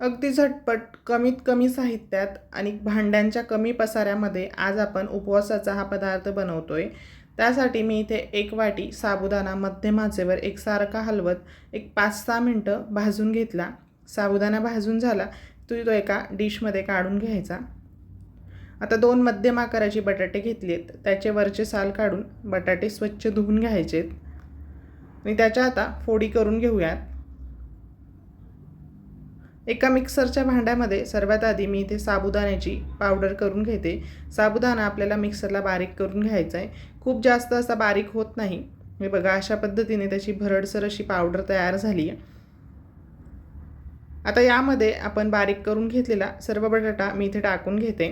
अगदी झटपट कमीत कमी साहित्यात आणि भांड्यांच्या कमी पसाऱ्यामध्ये आज आपण उपवासाचा हा पदार्थ बनवतो आहे त्यासाठी मी इथे एक वाटी साबुदाणा मध्यमाचेवर एकसारखा हलवत एक पाच सहा मिनटं भाजून घेतला. साबुदाणा भाजून झाला तो तो एका डिशमध्ये काढून घ्यायचा. आता दोन मध्यम आकाराची बटाटे घेतली आहेत त्याचे वरचे साल काढून बटाटे स्वच्छ धुवून घ्यायचे आणि त्याच्या आता फोडी करून घेऊयात. एका मिक्सरच्या भांड्यामध्ये सर्वात आधी मी इथे साबुदाण्याची पावडर करून घेते. साबुदाणा आपल्याला मिक्सरला बारीक करून घ्यायचा आहे खूप जास्त असा बारीक होत नाही. हे बघा अशा पद्धतीने त्याची भरडसर अशी पावडर तयार झाली आहे आता यामध्ये आपण बारीक करून घेतलेला सर्व बटाटा मी इथे टाकून घेते.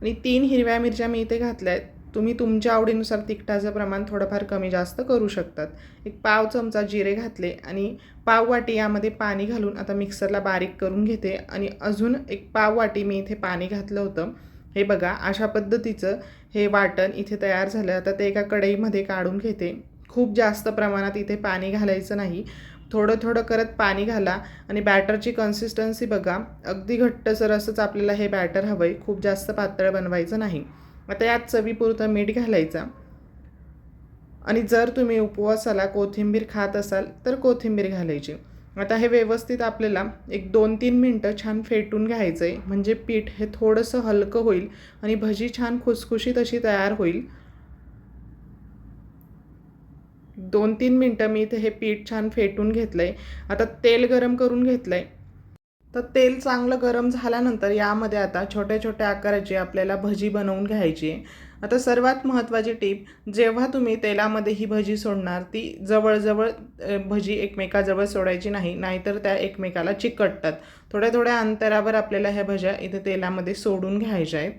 आणि तीन हिरव्या मिरच्या मी इथे घातल्या आहेत तुम्ही तुमच्या आवडीनुसार तिखटाचं प्रमाण थोडंफार कमी जास्त करू शकतात. एक पाव चमचा जिरे घातले आणि पाव वाटी यामध्ये पाणी घालून आता मिक्सरला बारीक करून घेते आणि अजून एक पाव वाटी मी इथे पाणी घातलं होतं. हे बघा अशा पद्धतीचं हे वाटण इथे तयार झालं. आता ते एका कढईमध्ये काढून घेते. खूप जास्त प्रमाणात इथे पाणी घालायचं नाही. थोडं थोडं करत पाणी घाला आणि बॅटरची कन्सिस्टन्सी बघा. अगदी घट्टसर असंच आपल्याला हे बॅटर हवं आहे खूप जास्त पातळ बनवायचं नाही. आता यात चवीपुरतं मीठ घालायचा. आणि जर तुम्ही उपवासाला कोथिंबीर खात असाल तर कोथिंबीर घालायची. आता हे व्यवस्थित आपल्याला एक दोन तीन मिनटं छान फेटून घ्यायचं आहे म्हणजे पीठ हे थोडंसं हलकं होईल आणि भजी छान खुसखुशीत अशी तयार होईल. दोन तीन मिनटं मी इथे हे पीठ छान फेटून घेतलं आहे आता तेल गरम करून घेतलं आहे तर तेल चांगलं गरम झाल्यानंतर यामध्ये आता छोट्या छोट्या आकाराची आपल्याला भजी बनवून घ्यायची. आहे आता सर्वात महत्त्वाची टीप जेव्हा तुम्ही तेलामध्ये ही भजी सोडणार ती जवळजवळ भजी एकमेकाजवळ सोडायची नाही नाहीतर त्या एकमेकाला चिकटतात. थोड्या थोड्या अंतरावर आपल्याला ह्या भज्या इथे तेलामध्ये सोडून घ्यायच्या आहेत.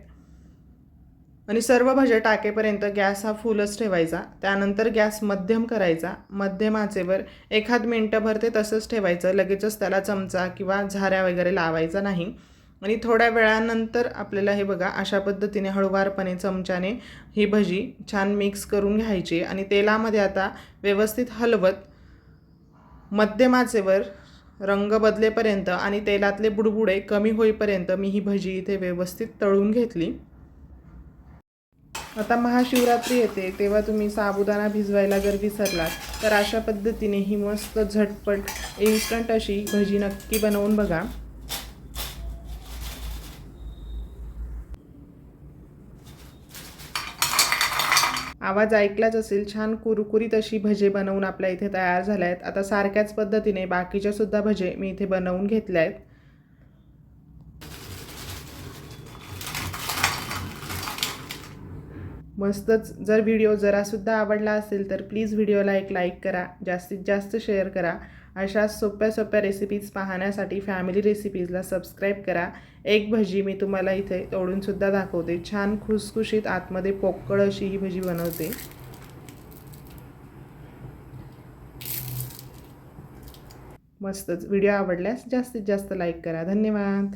आणि सर्व भज्या टाकेपर्यंत गॅस हा फुलच ठेवायचा. त्यानंतर गॅस मध्यम करायचा. मध्यम आचेवर एखाद मिनटंभर ते तसंच ठेवायचं. लगेचच त्याला चमचा किंवा झाऱ्या वगैरे लावायचा नाही. आणि थोड्या वेळानंतर आपल्याला हे बघा अशा पद्धतीने हळूवारपणे चमच्याने ही भजी छान मिक्स करून घ्यायची. आणि तेलामध्ये आता व्यवस्थित हलवत मध्यमाचेवर रंग बदलेपर्यंत आणि तेलातले बुडबुडे कमी होईपर्यंत मी ही भजी इथे व्यवस्थित तळून घेतली. आता महाशिवरात्री येते तेव्हा तुम्ही साबुदाणा भिजवायला जर विसरलात तर अशा पद्धतीने ही मस्त झटपट इन्स्टंट अशी भजी नक्की बनवून बघा. आवाज ऐकलाच असेल छान कुरकुरीत अशी भजे बनवून आपल्या इथे तयार झाल्या आहेत आता सारख्याच पद्धतीने बाकीच्या सुद्धा भजे मी इथे बनवून घेतल्या आहेत मस्तच. जर व्हिडिओ जरासुद्धा आवडला असेल तर प्लीज व्हिडिओला एक लाईक करा जास्तीत जास्त शेअर करा. अशा सोप्या सोप्या रेसिपीज पाहण्यासाठी फॅमिली रेसिपीजला सबस्क्राईब करा. एक भजी मी तुम्हाला इथे तोडूनसुद्धा दाखवते. छान खुसखुशीत आतमध्ये पोकळ अशी ही भजी बनवते. मस्तच. व्हिडिओ आवडल्यास जास्तीत जास्त लाईक करा. धन्यवाद.